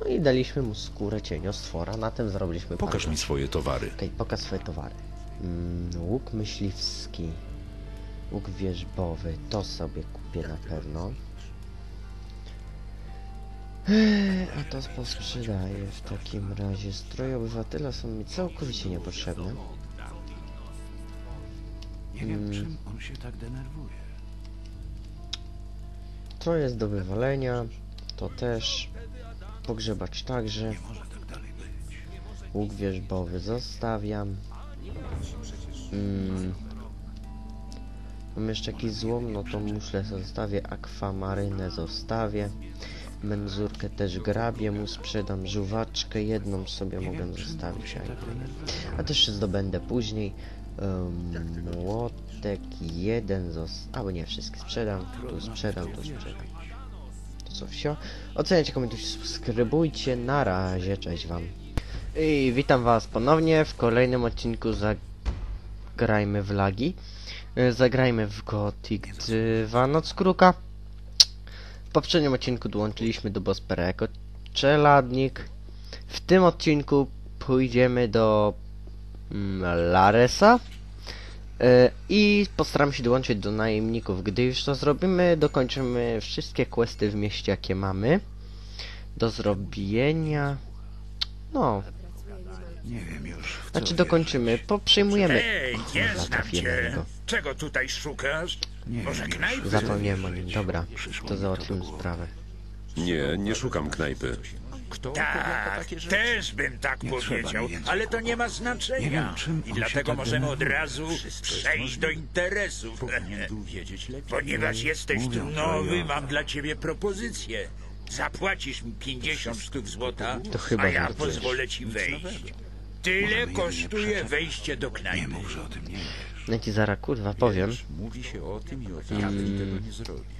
No i daliśmy mu skórę cieniostwora, na tym zrobiliśmy Pokaż mi swoje towary. Okej, pokaż swoje towary. Mm, łuk myśliwski, łuk wierzbowy, to sobie kupię na pewno. Eee, A to posprzedaję w takim razie. Stroje obywatela są mi całkowicie niepotrzebne. Nie wiem, Mm. czym on się tak denerwuje. To jest do wywalenia, to też. Pogrzebacz także. Może tak. Łuk wierzbowy zostawiam. Mm. Mam jeszcze jakiś złom, no to muszle zostawię. Akwamarynę zostawię. Menzurkę też grabię, mu sprzedam żuwaczkę, jedną sobie mogę zostawić. a nie. A też się zdobędę później. Um, młotek jeden został. Albo nie, wszystkie sprzedam. Tu sprzedam, tu sprzedam. Co, wsio? Oceniajcie, komentujcie, subskrybujcie. Na razie, cześć wam. I witam was ponownie w kolejnym odcinku Zagrajmy w lagi. Zagrajmy w Gothic 2 Noc Kruka. W poprzednim odcinku dołączyliśmy do Bospera jako czeladnik. W tym odcinku pójdziemy do mm, Laresa. E, I postaram się dołączyć do najemników. Gdy już to zrobimy, dokończymy wszystkie questy w mieście, jakie mamy. Do zrobienia. No, Nie wiem już, znaczy dokończymy, poprzyjmujemy. Ej, nie znam cię. Czego tutaj szukasz? Nie Może knajpy? Zapomniałem o nim, dobra, to załatwimy sprawę. Nie, nie szukam knajpy. Tak, też bym tak Nie trzeba mi powiedział, więcej ale to nie ma Nie znaczenia. wiem, czym I on się dlatego tak możemy od denerwuje. razu przejść do interesów. Ponieważ jesteś tu Mówią, że nowy, ja- mam dla ciebie propozycję. Zapłacisz mi 50 sztuk złota, To chyba a ja żartujesz. pozwolę ci wejść. Tyle jedynie kosztuje wejście do Nie knajpy. mów, że o tym nie wiesz. Ja ci zaraz kurwa powiem. Mówi się o tym i o tym, ale tego nie zrobi.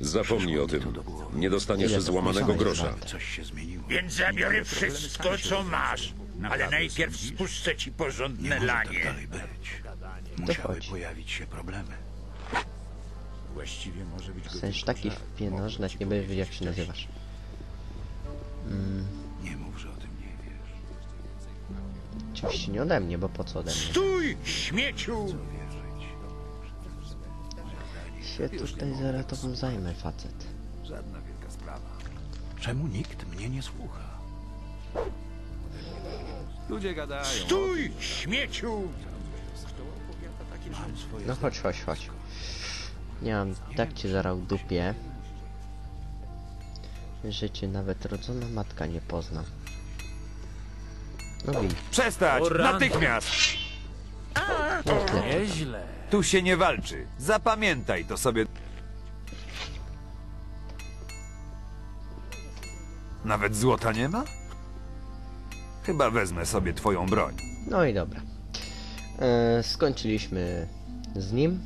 Zapomnij o tym. Nie dostaniesz złamanego grosza. Coś się zmieniło. Więc zabiorę wszystko, co masz. Ale najpierw spuszczę ci porządne tak lanie. dalej być. Musiały chodź. pojawić się problemy. Właściwie może być sensie taki wpieno, że nawet nie będziesz wiedział jak się nazywasz. Nie mów, że o tym nie wiesz. Oczywiście nie ode mnie, bo po co ode mnie? Stój, śmieciu! Się tutaj zaraz tobą zajmę, facet. Żadna wielka sprawa. Czemu nikt mnie nie słucha? Ludzie gadają. Stój, śmieciu! No chodź, chodź, chodź. Nie mam, tak cię zaraz w dupie. Że cię nawet rodzona matka nie pozna. No bij. Przestać! Natychmiast! No. Nieźle. Tu się nie walczy. Zapamiętaj to sobie. Nawet złota nie ma? Chyba wezmę sobie twoją broń. No i dobra. E, skończyliśmy z nim.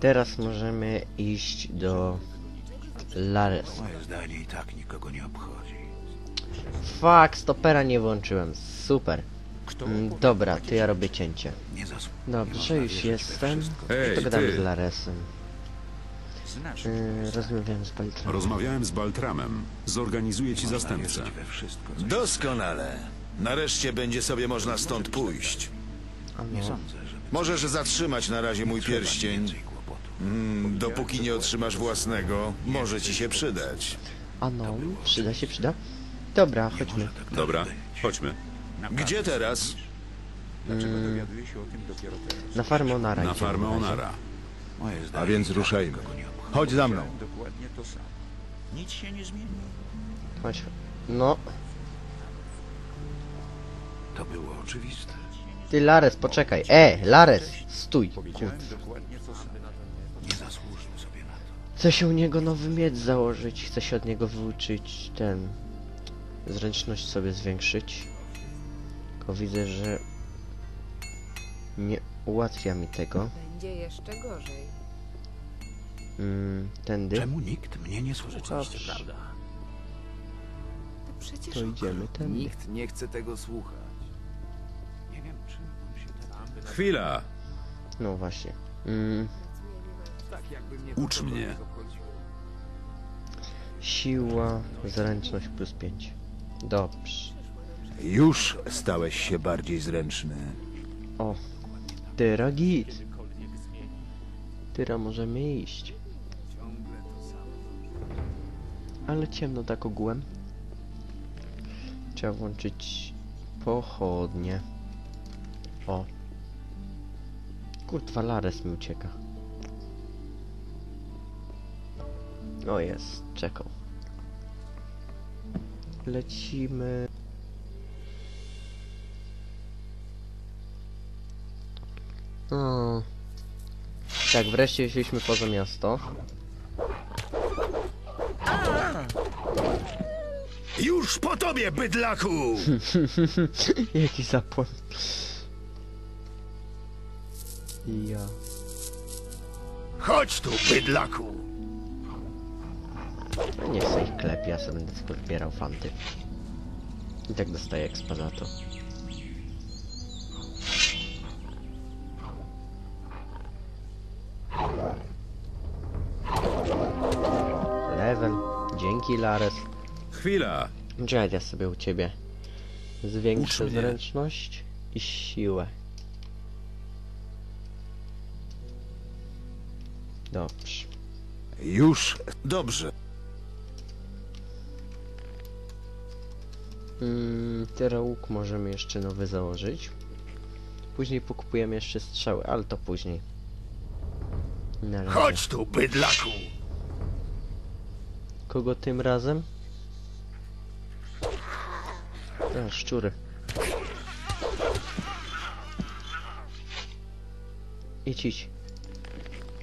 Teraz możemy iść do Lares. Moje zdanie i tak nikogo nie obchodzi. Fuck, stopera nie włączyłem. Super. Mm, Dobra, to ja robię cięcie. Dobrze, już jestem. Ej, to gadamy ty. z Laresem. Yy, rozmawiałem z Baltrem. Rozmawiałem z Baltramem. Zorganizuję ci zastępcę. Doskonale. Nareszcie będzie sobie można stąd pójść. A nie no, Możesz zatrzymać na razie mój pierścień. Mm, Dopóki nie otrzymasz własnego, może ci się przydać. a no, przyda się, przyda. Dobra, chodźmy. Dobra, chodźmy. Gdzie teraz? Dlaczego dowiaduje się o tym dopiero teraz? Na farmę Onara Na idziemy farmę razie. Onara. Moje zdanie A więc tak ruszajmy. nikogo nie obchodzi. Chodź za mną. Dokładnie to samo. Nic się nie zmieni. Chodź. No, To było oczywiste. ty Lares, poczekaj. E, Lares, stój. Powiedziałem dokładnie to samo. Nie zasłużył sobie na to. Chcę się u niego nowy miecz założyć, chcę się od niego wyuczyć ten... Zręczność sobie zwiększyć. Tylko widzę, że... Nie ułatwia mi tego. Będzie jeszcze gorzej. Mm, tędy. Czemu nikt mnie nie słucha? Dobrze, To przecież to idziemy tędy. Nikt nie chce tego słuchać. Nie wiem, on się tak... Chwila. No właśnie. Mm, Tak jakby mnie Ucz mnie. Siła, zręczność plus 5. Dobrze. Już stałeś się bardziej zręczny. O, tyra git. Tyra możemy iść. Ale ciemno tak ogółem. Trzeba włączyć pochodnie. O. Kurwa, Lares mi ucieka. O jest, czekał. Lecimy. Tak, wreszcie szliśmy poza miasto. Już po tobie, bydlaku! Jaki zapłon. Ja. Chodź tu, bydlaku! No nie chcę ich klepie, ja sobie będę tylko zbierał fanty. I tak dostaję expa za to. Dzięki Lares. Chwila! Ja sobie u ciebie zwiększę Ucz mnie. zręczność i siłę. Dobrze. Już Dobrze. Mm, teraz łuk możemy jeszcze nowy założyć. Później pokupujemy jeszcze strzały, ale to później. Na razie. Chodź tu, bydlaku! Kogo tym razem? A, szczury. Idź, idź.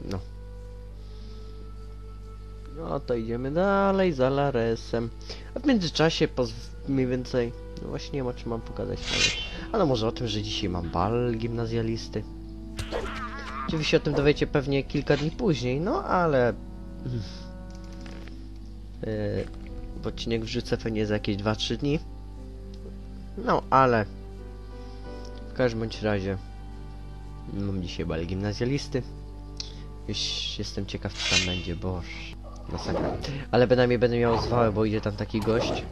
No. No to idziemy dalej za Laresem. A w międzyczasie poz... mniej więcej... No właśnie nie o czym mam pogadać nawet. Ale może o tym, że dzisiaj mam bal gimnazjalisty. Oczywiście o tym dowiecie pewnie kilka dni później, no ale... Yy, odcinek wrzucę pewnie za jakieś 2-3 dni. No, ale w każdym bądź razie mam dzisiaj bal gimnazjalisty. Już jestem ciekaw co tam będzie, boż. Masakra. Ale bynajmniej będę miał zwałę, bo idzie tam taki gość.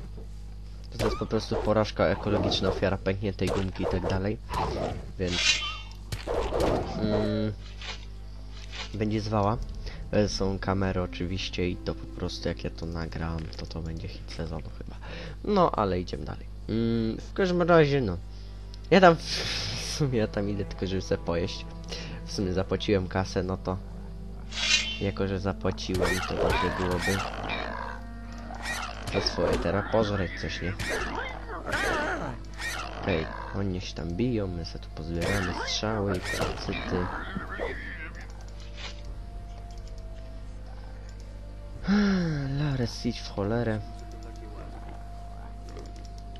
To jest po prostu porażka ekologiczna, ofiara pękniętej gumki i tak dalej. Więc... Mm, będzie zwała. E, Są kamery oczywiście i to po prostu jak ja to nagram, to to będzie hit sezonu chyba. No, ale idziemy dalej. Mm, w każdym razie, no. Ja tam, w sumie ja tam idę tylko, żeby sobie pojeść. W sumie zapłaciłem kasę, no to... Jako, że zapłaciłem, to dobrze byłoby... To swoje teraz pożreć coś, nie? Ej, oni się tam biją, my sobie tu pozbieramy strzały i Lares, idź w cholerę.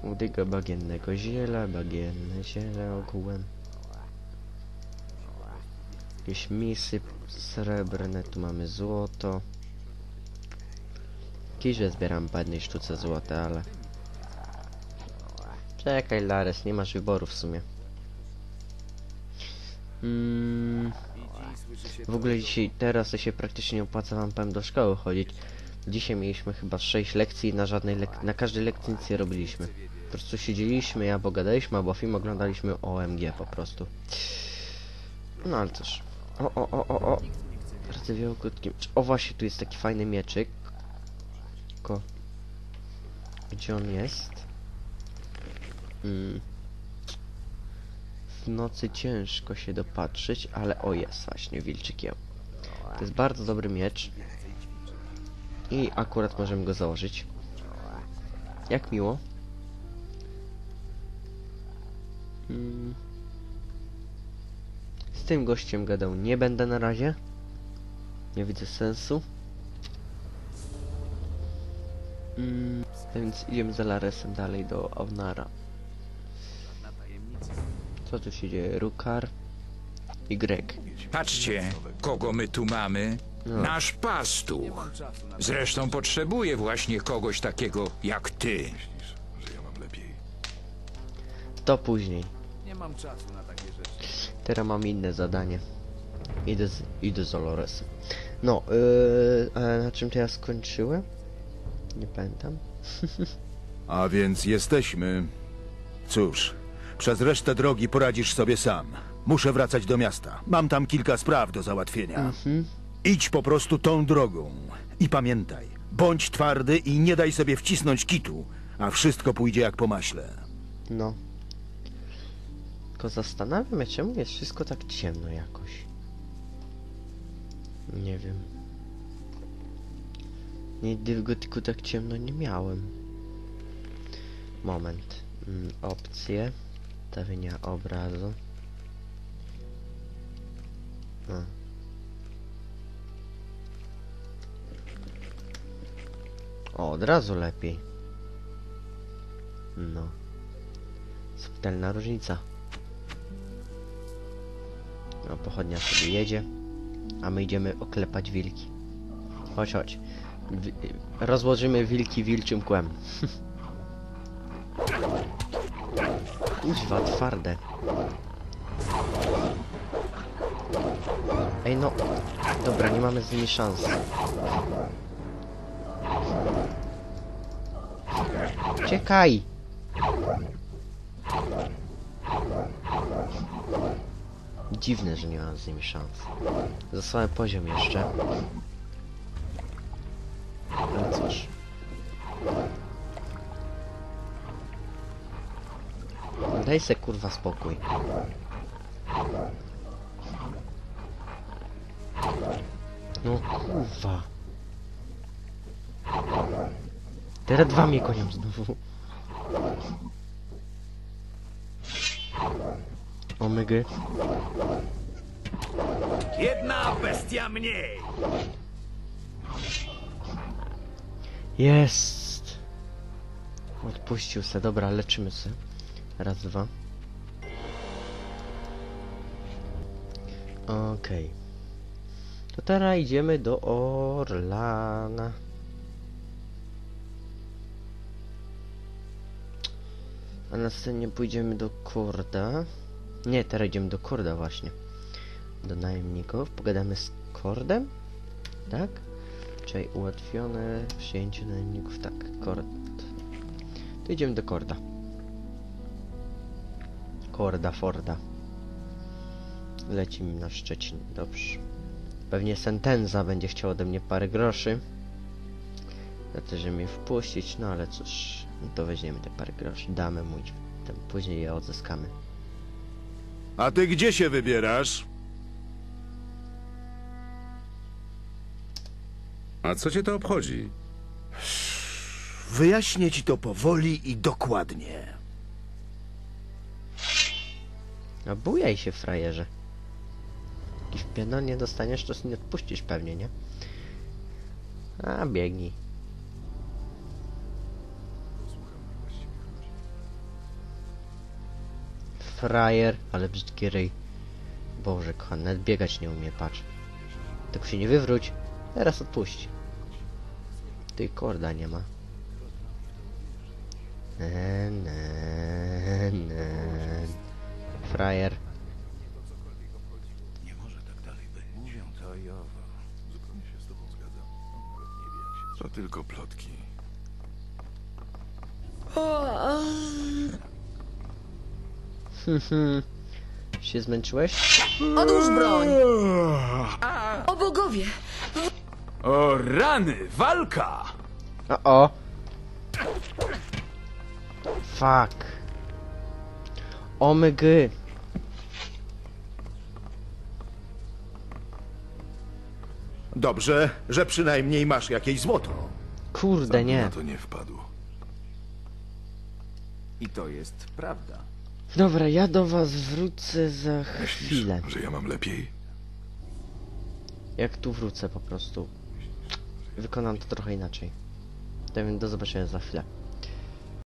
Udyga bagiennego ziela, bagienne ziele ogółem. Jakieś misy srebrne, tu mamy złoto. Kiże zbieram po jednej sztuce złota, ale... Czekaj Lares, nie masz wyboru w sumie. Mm. W ogóle dzisiaj, teraz to się praktycznie nie opłaca wam powiem do szkoły chodzić. Dzisiaj mieliśmy chyba 6 lekcji i na żadnej lek na każdej lekcji nic nie robiliśmy. Po prostu siedzieliśmy, albo gadaliśmy, albo film oglądaliśmy OMG po prostu. No ale cóż. O, o, o, o, o. Rdzewiało krótkim. O właśnie, tu jest taki fajny mieczyk. Tylko... Gdzie on jest? Mm. W nocy ciężko się dopatrzeć, ale o jest właśnie wilczykieł. To jest bardzo dobry miecz. I akurat możemy go założyć. Jak miło. Mm. Z tym gościem gadał nie będę na razie. Nie widzę sensu. Mm, więc idziemy za Laresem dalej do Awnara. Co tu się dzieje? Rukar Greg. Patrzcie, kogo my tu mamy. No. Nasz pastuch. Zresztą potrzebuje właśnie kogoś takiego jak ty. To później. Teraz mam inne zadanie. Idę z, idę z Oloresem. No, yy, a na czym to ja skończyłem? Nie pamiętam. A więc jesteśmy. Cóż, przez resztę drogi poradzisz sobie sam. Muszę wracać do miasta. Mam tam kilka spraw do załatwienia. Idź po prostu tą drogą. I pamiętaj, bądź twardy i nie daj sobie wcisnąć kitu, a wszystko pójdzie jak po maśle. No. Tylko zastanawiam się, czemu jest wszystko tak ciemno jakoś. Nie wiem. Nigdy w gotiku tak ciemno nie miałem. Moment. Mm, opcje. Stawienia obrazu. A. O, od razu lepiej. No. Subtelna różnica. No, pochodnia sobie jedzie, a my idziemy oklepać wilki. Chodź, chodź. Rozłożymy wilki wilczym kłem. Kuźwa, twarde. Ej, no. Dobra, nie mamy z nimi szans. Czekaj! Dziwne, że nie mam z nimi szans. Za poziom jeszcze. Ale cóż. Daj se kurwa spokój. No kurwa. Teraz dwa mnie znowu. Jedna bestia mniej! Jest! Odpuścił se, dobra, leczymy se. Raz, dwa. Okej. To teraz idziemy do Orlana. A następnie pójdziemy do Korda. Nie, teraz idziemy do Korda właśnie. Do najemników. Pogadamy z Kordem? Tak? Czyli ułatwione przyjęcie najemników. Tak, Kord. To idziemy do Korda. Korda, Forda. Lecimy na Szczecin. Dobrze. Pewnie Sentenza będzie chciał ode mnie parę groszy. Za to, że mnie wpuścić, no ale cóż, no to weźmiemy te parę groszy, damy mu i tam później je odzyskamy. A ty gdzie się wybierasz? A co cię to obchodzi? Wyjaśnię ci to powoli i dokładnie. A bujaj się, frajerze. Jakiś piano nie dostaniesz, to nie odpuścisz pewnie, nie? A, biegnij. Frajer, ale brzydki ryj. Boże, kochany, nawet biegać nie umie, patrz. Tylko się nie wywróć. Teraz odpuść. Ty korda nie ma. Ne, ne, ne. Frajer. To tylko plotki. się zmęczyłeś? Odłóż broń! O bogowie! O rany, walka! O, o. Fuck. Omygy. Dobrze, że przynajmniej masz jakieś złoto. Kurde, nie. to nie wpadł. I to jest prawda. Dobra, ja do was wrócę za chwilę. że ja mam lepiej? Jak tu wrócę po prostu. Wykonam to trochę inaczej. To do zobaczenia za chwilę.